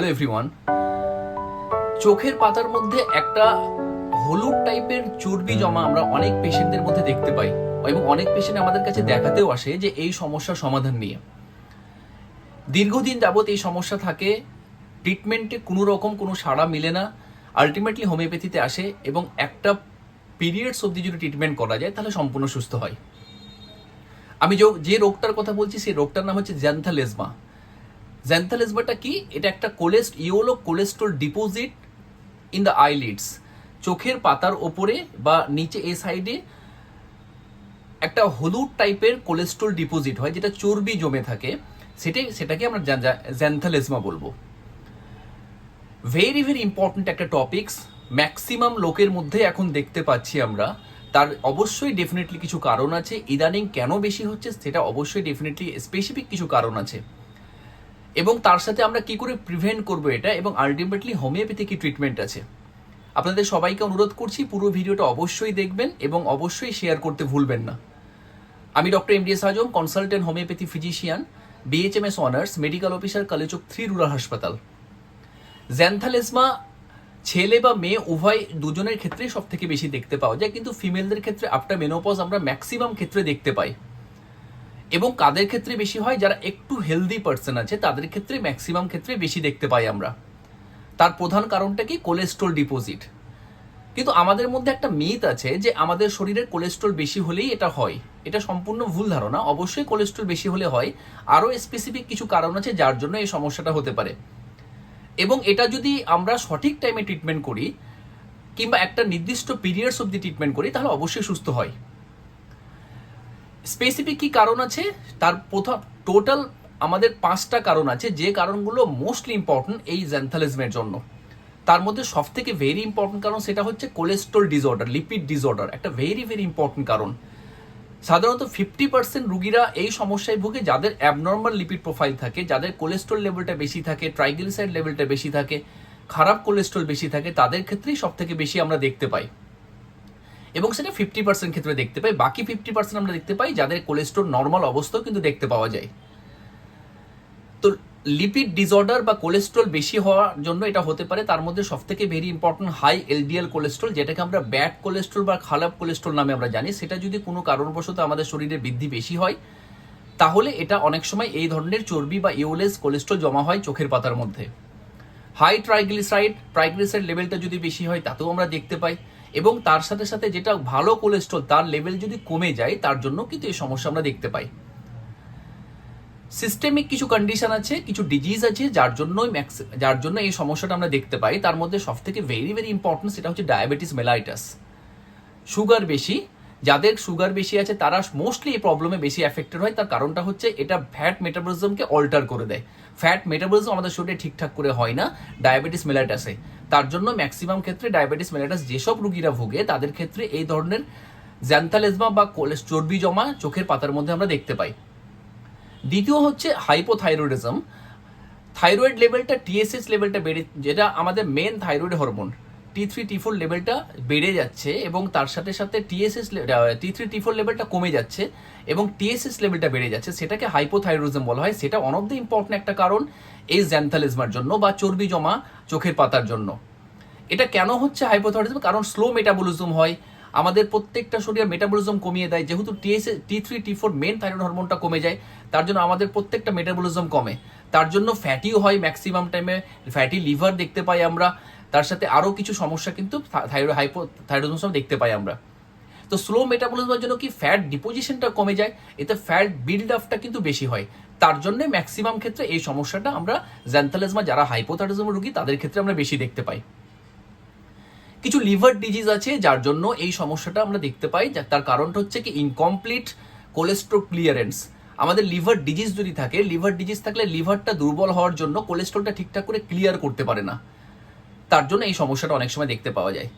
Hello everyone চোখের পাতার মধ্যে একটা হলুদ টাইপের চর্বি জমা আমরা অনেক পেশেন্টদের মধ্যে দেখতে পাই এবং অনেক পেশেন্ট আমাদের কাছে দেখাতেও আসে যে এই সমস্যার সমাধান নিয়ে। দীর্ঘদিন যাবত এই সমস্যা থাকে ট্রিটমেন্টে কোনো রকম কোনো সাড়া মিলে না আলটিমেটলি হোমিওপ্যাথিতে আসে এবং একটা পিরিয়ডস অবধি যদি ট্রিটমেন্ট করা যায়, তাহলে সম্পূর্ণ সুস্থ হয়। আমি যে- রোগটার কথা বলছি, সেই রোগটার নাম হচ্ছে জ্যান্থালেজমা। জ্যান্থালেজমাটা কি? এটা একটা কোলেস্ট yellow cholesterol deposit in the eyelids চোখের পাতার ওপরে বা নিচে এ সাইডে একটা হলুদ টাইপের কোলেস্ট্রল ডিপোজিট হয়, যেটা চর্বি জমে থাকে। সেটাই সেটাকে আমরা জ্যান্থালেজমা বলব। ভেরি ভেরি ইম্পর্ট্যান্ট একটা টপিকস ম্যাক্সিমাম লোকের মধ্যে এখন দেখতে পাচ্ছি আমরা। তার অবশ্যই ডেফিনেটলি কিছু কারণ আছে। ইদানিং কেন বেশি হচ্ছে সেটা অবশ্যই ডেফিনেটলি স্পেসিফিক কিছু কারণ আছে। এবং তার সাথে আমরা কি করে প্রিভেন্ট করব এটা? এবং আলটিমেটলি হোমিওপ্যাথি কি ট্রিটমেন্ট আছে? আপনাদের সবাইকে অনুরোধ করছি, পুরো ভিডিওটা অবশ্যই দেখবেন এবং অবশ্যই শেয়ার করতে ভুলবেন না। আমি doctor M D S Azam consultant homeopathy physician BHMS honours medical officer Kaliachak three rural হাসপাতাল জ্যান্থালেজমা ছেলে বা মেয়ে উভয় দুজনের ক্ষেত্রেই সব থেকে বেশি দেখতে পাওয়া যায়, কিন্তু ফিমেলদের ক্ষেত্রে আফটার মেনোপজ আমরা ম্যাক্সিমাম ক্ষেত্রে দেখতে পাই। এবং কাদের ক্ষেত্রে বেশি হয়? যারা একটু হেলদি পার্সন আছে, তাদের ক্ষেত্রে ম্যাক্সিমাম ক্ষেত্রে বেশি দেখতে পাই আমরা। তার প্রধান কারণটা কি? কোলেস্ট্রল ডিপোজিট কিন্তু আমাদের মধ্যে একটা মিথ আছে যে আমাদের শরীরের কোলেস্ট্রল বেশি হলেই এটা হয়। এটা সম্পূর্ণ ভুল ধারণা। অবশ্যই কোলেস্ট্রল বেশি হলে হয়। আরও স্পেসিফিক কিছু কারণ আছে যার জন্য এই সমস্যাটা হতে পারে। এবং এটা যদি আমরা সঠিক টাইমে ট্রিটমেন্ট করি, কিংবা একটা নির্দিষ্ট পিরিয়ডস অব্দি ট্রিটমেন্ট করি, তাহলে অবশ্যই সুস্থ হয়। স্পেসিফিক কি কারণ আছে? তার প্রথম টোটাল আমাদের পাঁচটা কারণ আছে, যে কারণগুলো মোস্টলি ইম্পর্টেন্ট এই জ্যান্থালিজমের জন্য। তার মধ্যে সব থেকে ভেরি ইম্পর্টেন্ট কারণ সেটা হচ্ছে কোলেস্ট্রল ডিসঅর্ডার লিপিড ডিসঅর্ডার একটা ভেরি ভেরি ইম্পর্টেন্ট কারণ। সাধারণত ফিফটি পার্সেন্ট রুগীরা এই সমস্যায় ভুগে, যাদের অ্যাবনর্মাল লিপিড প্রোফাইল থাকে, যাদের কোলেস্ট্রল লেভেলটা বেশি থাকে ট্রাইগ্লিসাইড লেভেলটা বেশি থাকে, খারাপ কোলেস্ট্রল বেশি থাকে, তাদের ক্ষেত্রেই সব থেকে বেশি আমরা দেখতে পাই। এবং সেটা ফিফটি পার্সেন্ট ক্ষেত্রে দেখতে পাই। বাকি ফিফটি পার্সেন্ট আমরা দেখতে পাই যাদের কোলেস্ট্রল নর্মাল অবস্থাও কিন্তু দেখতে পাওয়া যায়। তো লিপিড ডিসঅর্ডার বা কোলেস্ট্রল বেশি হওয়ার জন্য এটা হতে পারে, তার মধ্যে সব থেকে very important high LDL cholesterol যেটাকে আমরা ব্যাড কোলেস্ট্রল বা খারাপ কোলেস্ট্রল নামে আমরা জানি, সেটা যদি কোনো কারণবশত আমাদের শরীরে বৃদ্ধি বেশি হয়, তাহলে এটা অনেক সময় এই ধরনের চর্বি বা ইওলেস কোলেস্ট্রল জমা হয় চোখের পাতার মধ্যে। হাই ট্রাইগ্লিসাইড ট্রাইগ্লিসাইড লেভেলটা যদি বেশি হয়, তাতেও আমরা দেখতে পাই। এবং তার সাথে সাথে যেটা ভালো কোলেস্ট্রল তার লেভেল যদি কমে যায়, তার জন্য কিন্তু এই সমস্যা আমরা দেখতে পাই। সিস্টেমিক কিছু কন্ডিশন আছে, কিছু ডিজিজ আছে, যার জন্যই যার জন্য এই সমস্যাটা আমরা দেখতে পাই। তার মধ্যে সব থেকে ভেরি ভেরি ইম্পর্টেন্ট সেটা হচ্ছে ডায়াবেটিস মেলাইটাস সুগার বেশি যাদের সুগার বেশি আছে, তারা মোস্টলি এই প্রবলেমে বেশি অ্যাফেক্টেড হয়। তার কারণটা হচ্ছে, এটা ফ্যাট মেটাবলিজমকে অল্টার করে দেয়। ফ্যাট মেটাবলিজম আমাদের শরীরে ঠিকঠাক করে হয় না ডায়াবেটিস মেলাইটাসে তার জন্য ম্যাক্সিমাম ক্ষেত্রে ডায়াবেটিস মেলাটাস যেসব রুগীরা ভোগে, তাদের ক্ষেত্রে এই ধরনের জ্যান্থালেজমা বা চর্বি জমা চোখের পাতার মধ্যে আমরা দেখতে পাই। দ্বিতীয় হচ্ছে হাইপোথাইরয়েডিজম থাইরয়েড লেভেলটা টিএসএস লেভেলটা বেড়ে যেটা আমাদের main thyroid hormone T three T four লেভেলটা বেড়ে যাচ্ছে এবং তার সাথে সাথে TSS T three T four লেভেলটা কমে যাচ্ছে এবং টিএসএস লেভেলটা বেড়ে যাচ্ছে। সেটাকে হাইপোথাইরয়েডিজম বলা হয়। সেটা অন অফ দ্য ইম্পর্টেন্ট একটা কারণ এই জ্যান্থালিজমার জন্য বা চর্বি জমা চোখের পাতার জন্য। এটা কেন হচ্ছে হাইপোথাইরয়েডিজম কারণ স্লো মেটাবলিজম হয়। আমাদের প্রত্যেকটা শরীরে মেটাবলিজম কমিয়ে দেয়। যেহেতু TS T three T four main thyroid হরমোনটা কমে যায়, তার জন্য আমাদের প্রত্যেকটা মেটাবলিজম কমে। তার জন্য ফ্যাটিও হয় ম্যাক্সিমাম টাইমে ফ্যাটি লিভার দেখতে পাই আমরা। তার সাথে আরও কিছু সমস্যা কিন্তু থাইরয়েড হাইপো থাইরয়েডিজম দেখতে পাই আমরা। তো স্লো মেটাবলিজমের জন্য কি ফ্যাট ডিপোজিশনটা কমে যায়? এতে ফ্যাট বিল্ড আপটা কিন্তু বেশি হয়। তার জন্য ম্যাক্সিমাম ক্ষেত্রে এই সমস্যাটা আমরা জ্যান্থালেজমা যারা হাইপোথাইরয়েডিজম রোগী, তাদের ক্ষেত্রে আমরা বেশি দেখতে পাই। কিছু লিভার ডিজিজ আছে, যার জন্য এই সমস্যাটা আমরা দেখতে পাই। তার কারণটা হচ্ছে কি ইনকমপ্লিট কোলেস্ট্রল ক্লিয়ারেন্স আমাদের লিভার ডিজিজ যদি থাকে লিভার ডিজিজ থাকলে লিভারটা দুর্বল হওয়ার জন্য কোলেস্ট্রলটা ঠিকঠাক করে ক্লিয়ার করতে পারে না। তার জন্য এই সমস্যাটা অনেক সময় দেখতে পাওয়া যায়।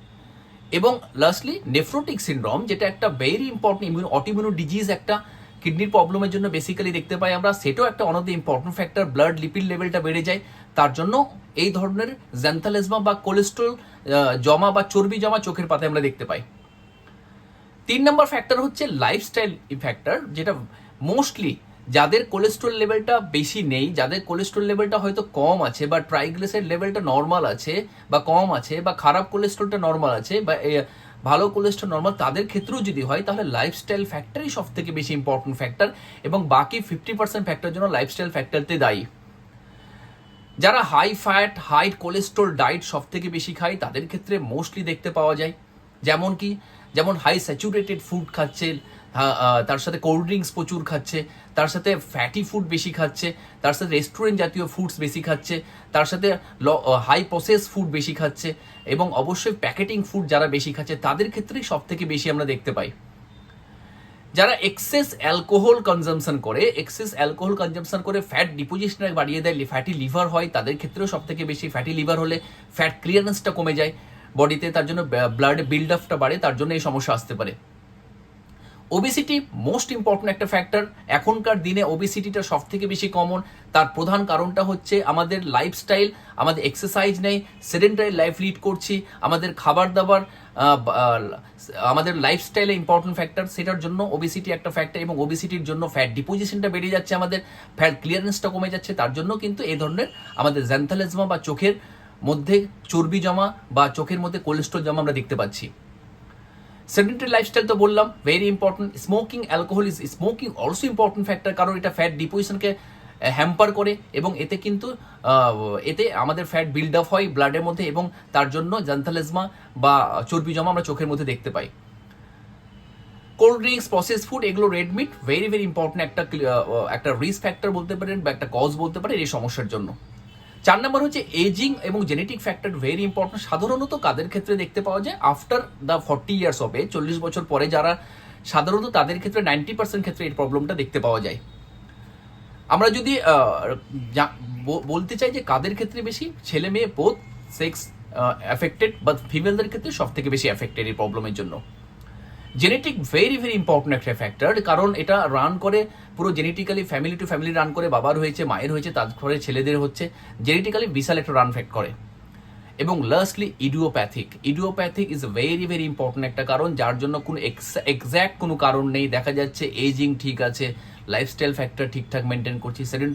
এবং লাস্টলি নেফ্রোটিক সিনড্রোম যেটা একটা very important immune autoimmune disease একটা কিডনির প্রবলেমের জন্য বেসিক্যালি দেখতে পাই আমরা, সেটাও একটা one of the important factor blood lipid লেভেলটা বেড়ে যায়। তার জন্য এই ধরনের জ্যান্থালেজমা বা কোলেস্ট্রল জমা বা চর্বি জমা চোখের পাতায় আমরা দেখতে পাই। তিন নম্বর ফ্যাক্টর হচ্ছে লাইফস্টাইল ফ্যাক্টর যেটা মোস্টলি যাদের কোলেস্ট্রল লেভেলটা বেশি নেই, যাদের কোলেস্ট্রল লেভেলটা হয়তো কম আছে বা ট্রাইগ্লিসাইড লেভেলটা নর্মাল আছে বা কম আছে বা খারাপ কোলেস্ট্রলটা নর্মাল আছে বা ভালো কোলেস্ট্রল নর্মাল তাদের ক্ষেত্রেও যদি হয়, তাহলে লাইফস্টাইল ফ্যাক্টরই সব থেকে বেশি ইম্পর্টেন্ট ফ্যাক্টর এবং বাকি ফিফটি পার্সেন্ট ফ্যাক্টর জন্য লাইফস্টাইল ফ্যাক্টরতে দায়ী। যারা high fat high cholesterol diet সব থেকে বেশি খায়, তাদের ক্ষেত্রে মোস্টলি দেখতে পাওয়া যায়। যেমন কি, যেমন হাই স্যাচুরেটেড ফুড খাচ্ছে তার সাথে কোল্ড ড্রিঙ্কস প্রচুর খাচ্ছে, তার সাথে ফ্যাটি ফুড বেশি খাচ্ছে, তার সাথে রেস্টুরেন্ট জাতীয় ফুডস বেশি খাচ্ছে, তার সাথে ল হাই প্রসেস ফুড বেশি খাচ্ছে এবং অবশ্যই প্যাকেটিং ফুড যারা বেশি খাচ্ছে, তাদের ক্ষেত্রেই সব থেকে বেশি আমরা দেখতে পাই। যারা এক্সেস অ্যালকোহল কনজামশন করে এক্সেস অ্যালকোহল কনজামশন করে ফ্যাট ডিপোজিশন বাড়িয়ে দেয় ফ্যাটি লিভার হয়, তাদের ক্ষেত্রেও সব থেকে বেশি ফ্যাটি লিভার হলে ফ্যাট ক্লিয়ারেন্সটা কমে যায় বডিতে তার জন্য ব্লাড বিল্ড আপটা বাড়ে, তার জন্য এই সমস্যা আসতে পারে। ওবেসিটি মোস্ট ইম্পর্টেন্ট একটা ফ্যাক্টর এখনকার দিনে ওবেসিটিটা সব থেকে বেশি কমন তার প্রধান কারণটা হচ্ছে আমাদের লাইফস্টাইল আমাদের এক্সারসাইজ নেই সেডেন্টারি লাইফ লিড করছি, আমাদের খাবার দাবার আমাদের লাইফস্টাইলে ইম্পর্টেন্ট ফ্যাক্টর সেটার জন্য ওবেসিটি একটা ফ্যাক্টর এবং ওবেসিটির জন্য ফ্যাট ডিপোজিশনটা বেড়ে যাচ্ছে আমাদের ফ্যাট ক্লিয়ারেন্সটা কমে যাচ্ছে, তার জন্য কিন্তু এই ধরনের আমাদের জ্যান্থালেজমা বা চোখের মধ্যে চর্বি জমা বা চোখের মধ্যে কোলেস্ট্রল জমা আমরা দেখতে পাচ্ছি। সেডেন্টারি লাইফস্টাইল তো বললাম very important smoking alcohol is smoking also important factor কারণ এটা ফ্যাট ডিপোজিশনকে হ্যাম্পার করে এবং এতে কিন্তু এতে আমাদের ফ্যাট বিল্ড আপ হয় ব্লাডের মধ্যে এবং তার জন্য জান্থালেজমা বা চর্বি জমা আমরা চোখের মধ্যে দেখতে পাই। কোল্ড ড্রিঙ্কস প্রসেস ফুড এগুলো red meat very very important একটা একটা রিস্ক ফ্যাক্টর বলতে পারেন বা একটা কজ বলতে পারেন এই সমস্যার জন্য। চার নম্বর হচ্ছে এজিং এবং জেনেটিক ফ্যাক্টর ভেরি ইম্পর্টেন্ট সাধারণত কাদের ক্ষেত্রে দেখতে পাওয়া যায়? আফটার দ্য ফর্টি ইয়ার্স হবে চল্লিশ বছর পরে যারা, সাধারণত তাদের ক্ষেত্রে নাইনটি পার্সেন্ট ক্ষেত্রে এই প্রবলেমটা দেখতে পাওয়া যায়। আমরা যদি বলতে চাই যে কাদের ক্ষেত্রে বেশি? ছেলে মেয়ে বোধ সেক্স এফেক্টেড বা ফিমেলদের ক্ষেত্রে সব থেকে বেশি এফেক্টেড এই প্রবলেমের জন্য। জেনেটিক ভেরি ভেরি ইম্পর্টেন্ট একটা ফ্যাক্টর কারণ এটা রান করে পুরো genetically family to family run করে বাবার হয়েছে, মায়ের হয়েছে, তারপরে ছেলেদের হচ্ছে জেনেটিক্যালি বিশাল একটা রান ফ্যাক্ট করে। এবং lastly idiopathic idiopathic is very very important একটা কারণ, যার জন্য কোনো এক্স্যাক্ট কোনো কারণ নেই। দেখা যাচ্ছে এজিং ঠিক আছে লাইফস্টাইল ফ্যাক্টর ঠিকঠাক মেনটেন করছি সেকেন্ড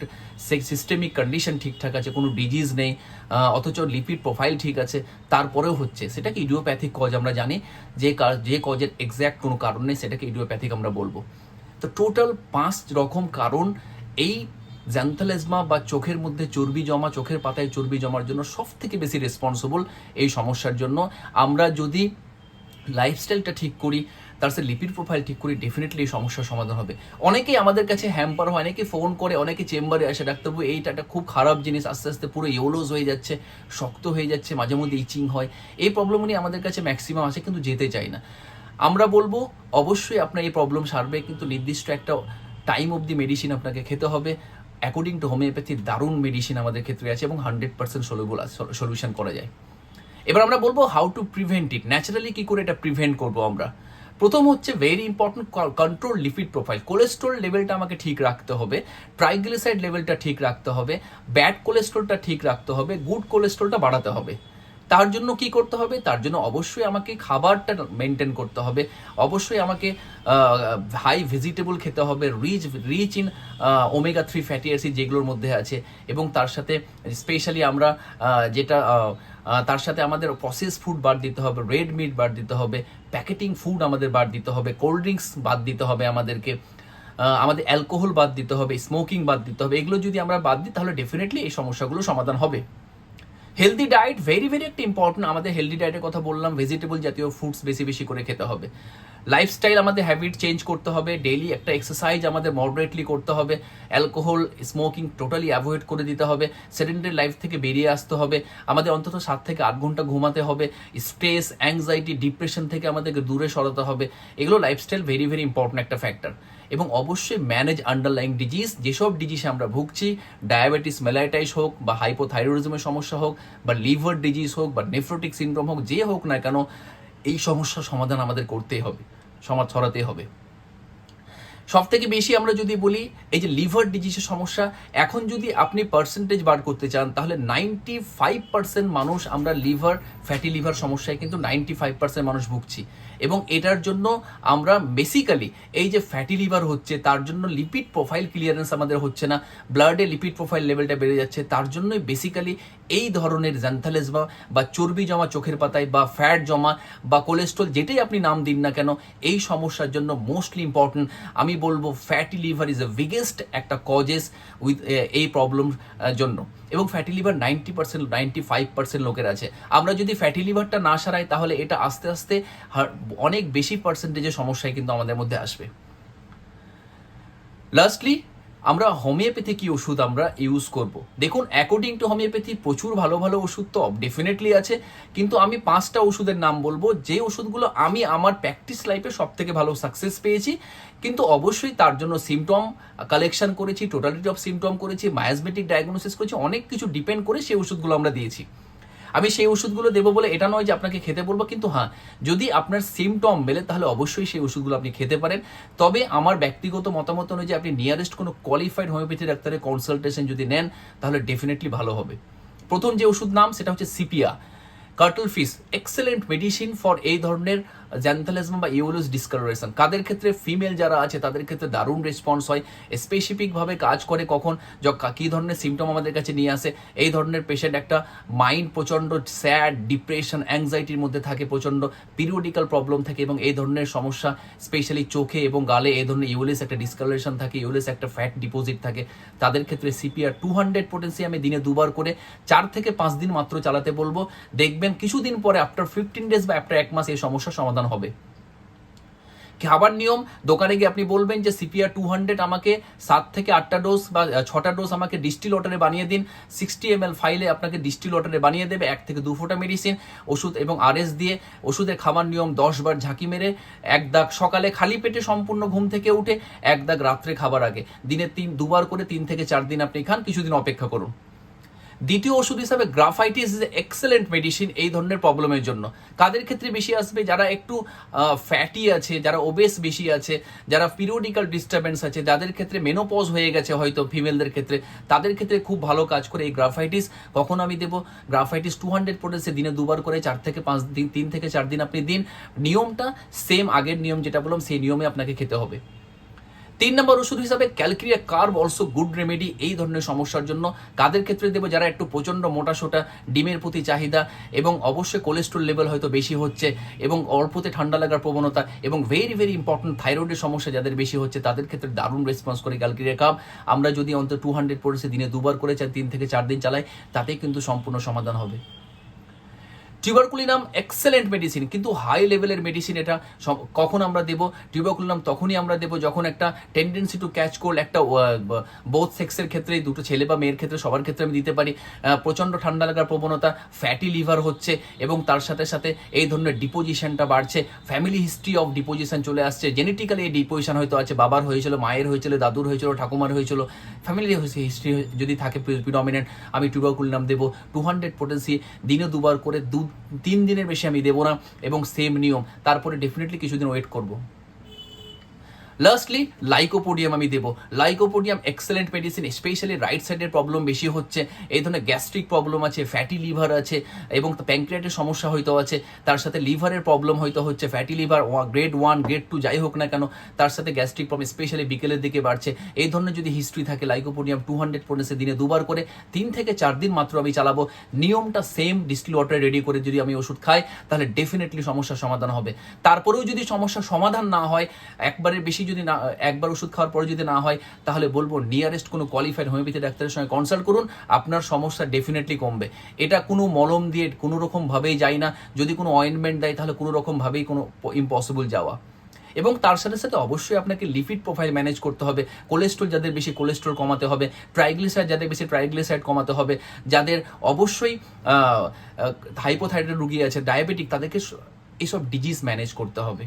সিস্টেমিক কন্ডিশন ঠিকঠাক আছে, কোনো ডিজিজ নেই অথচ লিপিড প্রোফাইল ঠিক আছে, তারপরেও হচ্ছে। সেটাকে ইডিওপ্যাথিক কজ আমরা জানি, যে যে কজের এক্স্যাক্ট কোনো কারণ নেই, সেটাকে ইডিওপ্যাথিক আমরা বলব। তো টোটাল পাঁচ রকম কারণ, এই জ্যান্থালেজমা বা চোখের মধ্যে চর্বি জমা, চোখের পাতায় চর্বি জমার জন্য সব থেকে বেশি রেসপন্সিবল এই সমস্যার জন্য। আমরা যদি লাইফস্টাইলটা ঠিক করি, তার সাথে লিপিড প্রোফাইল ঠিক করি ডেফিনেটলি এই সমস্যার সমাধান হবে। অনেকেই আমাদের কাছে হ্যাম্পার হয়, অনেকে ফোন করে, অনেকে চেম্বারে আসে, ডাক্তারবাবু এইটা একটা খুব খারাপ জিনিস, আস্তে আস্তে পুরো ইয়োলোজ হয়ে যাচ্ছে, শক্ত হয়ে যাচ্ছে, মাঝে মধ্যে ইচিং হয়। এই প্রবলেম নিয়ে আমাদের কাছে ম্যাক্সিমাম আসে কিন্তু যেতে চাই না। আমরা বলব, অবশ্যই আপনার এই প্রবলেম সারবে, কিন্তু নির্দিষ্ট একটা টাইম অব দি মেডিসিন আপনাকে খেতে হবে। অ্যাকর্ডিং টু হোমিওপ্যাথি দারুণ মেডিসিন আমাদের ক্ষেত্রে আছে এবং হান্ড্রেড পার্সেন্ট সলুবল সলিউশন করা যায়। এবার আমরা বলব how to prevent it naturally কি করে এটা প্রিভেন্ট করব আমরা? প্রথম হচ্ছে very important control lipid profile cholesterol লেভেলটা আমাকে ঠিক রাখতে হবে ট্রাইগ্লিসাইড লেভেলটা ঠিক রাখতে হবে ব্যাড কোলেস্ট্রলটা ঠিক রাখতে হবে গুড কোলেস্ট্রলটা বাড়াতে হবে। তার জন্য কি করতে হবে? তার জন্য অবশ্যই আমাকে খাবারটা মেনটেন করতে হবে। অবশ্যই আমাকে হাই ভেজিটেবল খেতে হবে rich rich in omega three fatty acid যেগুলোর মধ্যে আছে। এবং তার সাথে স্পেশালি আমরা যেটা তার সাথে আমাদের প্রসেস ফুড বাদ দিতে হবে রেড মিট বাদ দিতে হবে প্যাকেটিং ফুড আমাদের বাদ দিতে হবে কোল্ড ড্রিঙ্কস বাদ দিতে হবে আমাদেরকে আমাদের অ্যালকোহল বাদ দিতে হবে স্মোকিং বাদ দিতে হবে। এগুলো যদি আমরা বাদ দিই, তাহলে ডেফিনেটলি এই সমস্যাগুলো সমাধান হবে। হেলদি ডায়েট ভেরি ভেরি একটা ইম্পর্টেন্ট আমাদের হেলদি ডায়েটের কথা বললাম ভেজিটেবল জাতীয় ফুডস বেশি বেশি করে খেতে হবে। লাইফস্টাইল আমাদের হ্যাবিট চেঞ্জ করতে হবে ডেইলি একটা এক্সারসাইজ আমাদের মডারেটলি করতে হবে অ্যালকোহল স্মোকিং টোটালি অ্যাভয়েড করে দিতে হবে সেডেন্টারি লাইফ থেকে বেরিয়ে আসতে হবে, আমাদের অন্তত সাত থেকে আট ঘণ্টা ঘুমাতে হবে স্ট্রেস অ্যাংজাইটি ডিপ্রেশন থেকে আমাদেরকে দূরে সরাতে হবে, এগুলো লাইফস্টাইল ভেরি ভেরি ইম্পর্টেন্ট একটা ফ্যাক্টর এবং অবশ্যই ম্যানেজ আন্ডারলাইং ডিজিজ যেসব ডিজিজে আমরা ভুগছি ডায়াবেটিস মেলাইটাইস হোক বা হাইপোথাইরয়েডিজমের সমস্যা হোক বা লিভার ডিজিজ হোক বা নেফ্রোটিক সিনড্রোম হোক, যে হোক না কেন, এই সমস্যার সমাধান আমাদের করতেই হবে, সমাজ ছড়াতে হবে। সব থেকে বেশি আমরা যদি বলি, এই যে লিভার ডিজিজের সমস্যা, এখন যদি আপনি পার্সেন্টেজ বার করতে চান, তাহলে নাইনটি ফাইভ পার্সেন্ট মানুষ আমরা লিভার ফ্যাটি লিভার সমস্যায় কিন্তু নাইনটি ফাইভ পার্সেন্ট মানুষ ভুগছি। এবং এটার জন্য আমরা বেসিক্যালি এই যে ফ্যাটি লিভার হচ্ছে, তার জন্য লিপিড প্রোফাইল ক্লিয়ারেন্স আমাদের হচ্ছে না। ব্লাডে লিপিড প্রোফাইল লেভেলটা বেড়ে যাচ্ছে, তার জন্যই বেসিক্যালি এই ধরনের জ্যান্থালেজমা বা চর্বি জমা চোখের পাতায় বা ফ্যাট জমা বা কোলেস্ট্রল যেটাই আপনি নাম দিন না কেন, এই সমস্যার জন্য মোস্টলি ইম্পর্টেন্ট আমি বলব fatty liver is a biggest একটা কজেস উইথ এই প্রবলেম জন্য। এবং fatty liver ninety percent ninety five percent লোকের আছে। আমরা যদি ফ্যাটি লিভারটা না সারাই, তাহলে এটা আস্তে আস্তে অনেক বেশি পার্সেন্টেজের সমস্যায় কিন্তু আমাদের মধ্যে আসবে। লাস্টলি আমরা হোমিওপ্যাথি কি ওষুধ আমরা ইউজ করব। দেখুন অ্যাকর্ডিং টু হোমিওপ্যাথি প্রচুর ভালো ভালো ওষুধ তো ডেফিনেটলি আছে, কিন্তু আমি পাঁচটা ওষুধের নাম বলব, যে ওষুধগুলো আমি আমার প্র্যাকটিস লাইফে সব থেকে ভালো সাকসেস পেয়েছি, কিন্তু অবশ্যই তার জন্য সিমটম কালেকশন করেছি টোটালিটি অফ সিমটম করেছি মায়াজমেটিক ডায়াগনোসিস করেছি, অনেক কিছু ডিপেন্ড করে সেই ওষুধগুলো আমরা দিয়েছি। আমি সেই ওষুধগুলো দেবো বলে এটা নয় যে আপনাকে খেতে বলব, কিন্তু হ্যাঁ যদি আপনার সিমটম মেলে তাহলে অবশ্যই সেই ওষুধগুলো আপনি খেতে পারেন। তবে আমার ব্যক্তিগত মতামত অনুযায়ী আপনি নিয়ারেস্ট কোনো কোয়ালিফাইড হোমিওপ্যাথি ডাক্তারের কনসালটেশন যদি নেন, তাহলে ডেফিনেটলি ভালো হবে। প্রথম যে ওষুধ নাম, সেটা হচ্ছে sepia cuttle fish excellent medicine for এই ধরনের জ্যান্থালিজম বা ইউলোস ডিসকালারেশন কাদের ক্ষেত্রে ফিমেল যারা আছে, তাদের ক্ষেত্রে দারুণ রেসপন্স হয় স্পেসিফিকভাবে কাজ করে কখন কী ধরনের সিমটম আমাদের কাছে নিয়ে আসে, এই ধরনের পেশেন্ট একটা মাইন্ড প্রচণ্ড স্যাড ডিপ্রেশন অ্যাংজাইটির মধ্যে থাকে, প্রচণ্ড পিরিয়ডিক্যাল প্রবলেম থাকে এবং এই ধরনের সমস্যা স্পেশালি চোখে এবং গালে, এই ধরনের ইউলিস একটা ডিসকালারেশন থাকে ইউলিস একটা ফ্যাট ডিপোজিট থাকে, তাদের ক্ষেত্রে সিপিআর টু হান্ড্রেড পোটেন্সি আমি দিনে দুবার করে চার থেকে পাঁচ দিন মাত্র চালাতে বলব। দেখবেন কিছুদিন পরে আফটার ফিফটিন ডেজ বা আফটার এক মাস এই সমস্যার সমাধান হবে। খাবার নিয়ম? দোকানে গিয়ে আপনি বলবেন যে, সিপিআর টু হান্ড্রেড আমাকে সাত থেকে আটটা ডোজ বা ছটা ডোজ আমাকে ডিস্টিল ওয়াটারে বানিয়ে দিন। সিক্সটি এম ফাইলে আপনাকে ডিস্টিল ওয়াটারে বানিয়ে দেবে, এক থেকে দু ফোঁটা মেডিসিন ওষুধ এবং আরএস দিয়ে ওষুধের খাবার নিয়ম দশ বার ঝাঁকি মেরে, এক দাগ সকালে খালি পেটে সম্পূর্ণ ঘুম থেকে উঠে, এক দাগ রাত্রে খাবার আগে। দিনে তিন, দুবার করে তিন থেকে চার দিন আপনি খান, কিছুদিন অপেক্ষা করুন। দ্বিতীয় ওষুধ হিসাবে গ্রাফাইটিস ইজ এক্সেলেন্ট মেডিসিন এই ধরনের প্রবলেমের জন্য। কাদের ক্ষেত্রে বেশি আসবে? যারা একটু ফ্যাটি আছে, যারা ওবেস বেশি আছে, যারা পিরিয়ডিক্যাল ডিস্টারবেন্স আছে, যাদের ক্ষেত্রে মেনোপজ হয়ে গেছে হয়তো ফিমেলদের ক্ষেত্রে, তাদের ক্ষেত্রে খুব ভালো কাজ করে এই গ্রাফাইটিস। কখন আমি দেবো গ্রাফাইটিস টু হান্ড্রেড পড়েছে, দিনে দুবার করে চার থেকে পাঁচ দিন, তিন থেকে চার দিন আপনি দিন। নিয়মটা সেম আগের নিয়ম যেটা বললাম, সেই নিয়মে আপনাকে খেতে হবে। তিন নম্বর ওষুধ হিসাবে calcarea carb also good remedy এই ধরনের সমস্যার জন্য কাদের ক্ষেত্রে দেবো? যারা একটু প্রচণ্ড মোটা সোটা ডিমের প্রতি চাহিদা এবং অবশ্যই কোলেস্ট্রল লেভেল হয়তো বেশি হচ্ছে এবং অল্পতে ঠান্ডা লাগার প্রবণতা এবং ভেরি ভেরি ইম্পর্টেন্ট থাইরয়েডের সমস্যা যাদের বেশি হচ্ছে, তাদের ক্ষেত্রে দারুণ রেসপন্স করে ক্যালক্রিয়া কার্ব। আমরা যদি অন্তত টু হান্ড্রেড পড়েছে, দিনে দুবার করে চার তিন থেকে চার দিন চালাই, তাতেই কিন্তু সম্পূর্ণ সমাধান হবে। টিউবারকুলিনাম এক্সেলেন্ট মেডিসিন কিন্তু হাই লেভেলের মেডিসিন এটা কখন আমরা দেবো? টিউবারকুলিনাম তখনই আমরা দেবো যখন একটা টেন্ডেন্সি টু ক্যাচ কোল্ড একটা বোথ সেক্সের ক্ষেত্রে দুটো ছেলে বা মেয়ের ক্ষেত্রে সবার ক্ষেত্রে আমি দিতে পারি। প্রচণ্ড ঠান্ডা লাগার প্রবণতা ফ্যাটি লিভার হচ্ছে, এবং তার সাথে সাথে এই ধরনের ডিপোজিশনটা বাড়ছে। ফ্যামিলি হিস্ট্রি অফ ডিপোজিশন চলে আসছে। জেনেটিক্যালি এই ডিপোজিশন হয়তো আছে, বাবার হয়েছিল, মায়ের হয়েছিল, দাদুর হয়েছিল, ঠাকুমার হয়েছিল। ফ্যামিলি হিস্ট্রি যদি থাকে প্রিডমিনেন্ট আমি টিউবারকুলিনাম দেবো। টু হান্ড্রেড পোটেন্সি দিনে দুবার করে দু তিন দিনের বেশি আমি দেবো না এবং সেম নিয়ম। তারপরে ডেফিনেটলি কিছুদিন ওয়েট করব। লাস্টলি লাইকোপোডিয়াম আমি দেবো। Lycopodium excellent medicine specially right সাইডের প্রবলেম বেশি হচ্ছে। এই ধরনের গ্যাস্ট্রিক প্রবলেম আছে ফ্যাটি লিভার আছে, এবং প্যাঙ্ক্রিয়াটের সমস্যা হয়তো আছে। তার সাথে লিভারের প্রবলেম হয়তো হচ্ছে fatty liver grade one grade two যাই হোক না কেন, তার সাথে গ্যাস্ট্রিক প্রবলেম স্পেশালি বিকেলের দিকে বাড়ছে। এই ধরনের যদি হিস্ট্রি থাকে লাইকোপোডিয়াম টু হান্ড্রেড পড়েছে দিনে দুবার করে, তিন থেকে চার দিন মাত্র আমি চালাবো। নিয়মটা সেম ডিস্টিল ওয়াটার রেডি করে যদি আমি ওষুধ খাই, তাহলে ডেফিনেটলি সমস্যার সমাধান হবে। তারপরেও যদি সমস্যার সমাধান না হয় একবারের বেশি যদি না, একবার ওষুধ খাওয়ার পরে যদি না হয়, তাহলে বলব নিয়ারেস্ট কোনো কোয়ালিফাইড হোমিওপ্যাথি ডাক্তারের সঙ্গে কনসাল্ট করুন, আপনার সমস্যা ডেফিনেটলি কমবে। এটা কোনো মলম দিয়ে কোনো রকম ভাবেই যায় না, যদি কোনো অয়েনমেন্ট দেয়, তাহলে কোনো রকম ভাবেই কোনো ইম্পসিবল যাওয়া। এবং তার সাথে সাথে অবশ্যই আপনাকে লিপিড প্রোফাইল ম্যানেজ করতে হবে কোলেস্ট্রল যাদের বেশি কোলেস্ট্রল কমাতে হবে ট্রাইগ্লিসাইড যাদের বেশি ট্রাইগ্লিসাইড কমাতে হবে, যাদের অবশ্যই হাইপোথাইরয়েড রুগী আছে ডায়াবেটিক তাদেরকে এসব ডিজিজ ম্যানেজ করতে হবে।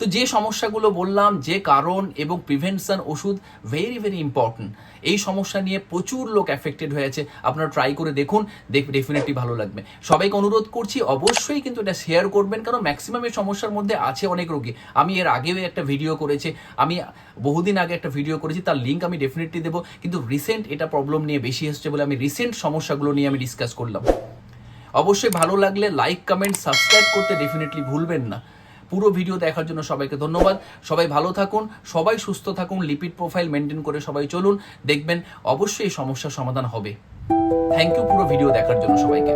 তো যে সমস্যাগুলো বললাম, যে কারণ এবং প্রিভেনশন ওষুধ ভেরি ভেরি ইম্পর্ট্যান্ট এই সমস্যা নিয়ে প্রচুর লোক অ্যাফেক্টেড হয়েছে। আপনারা ট্রাই করে দেখুন, দেখ ডেফিনেটলি ভালো লাগবে। সবাইকে অনুরোধ করছি, অবশ্যই কিন্তু এটা শেয়ার করবেন, কারণ ম্যাক্সিমাম এই সমস্যার মধ্যে আছে অনেক রোগী। আমি এর আগেও একটা ভিডিও করেছি, আমি বহুদিন আগে একটা ভিডিও করেছি, তার লিঙ্ক আমি ডেফিনেটলি দেবো। কিন্তু রিসেন্ট এটা প্রবলেম নিয়ে বেশি এসছে বলে আমি রিসেন্ট সমস্যাগুলো নিয়ে আমি ডিসকাস করলাম। অবশ্যই ভালো লাগলে লাইক কমেন্ট সাবস্ক্রাইব করতে ডেফিনেটলি ভুলবেন না। পুরো ভিডিও দেখার জন্য সবাইকে ধন্যবাদ। সবাই ভালো থাকুন, সবাই সুস্থ থাকুন লিপিড প্রোফাইল মেনটেন করে সবাই চলুন। দেখবেন অবশ্যই এই সমস্যার সমাধান হবে। থ্যাংক ইউ পুরো ভিডিও দেখার জন্য সবাইকে।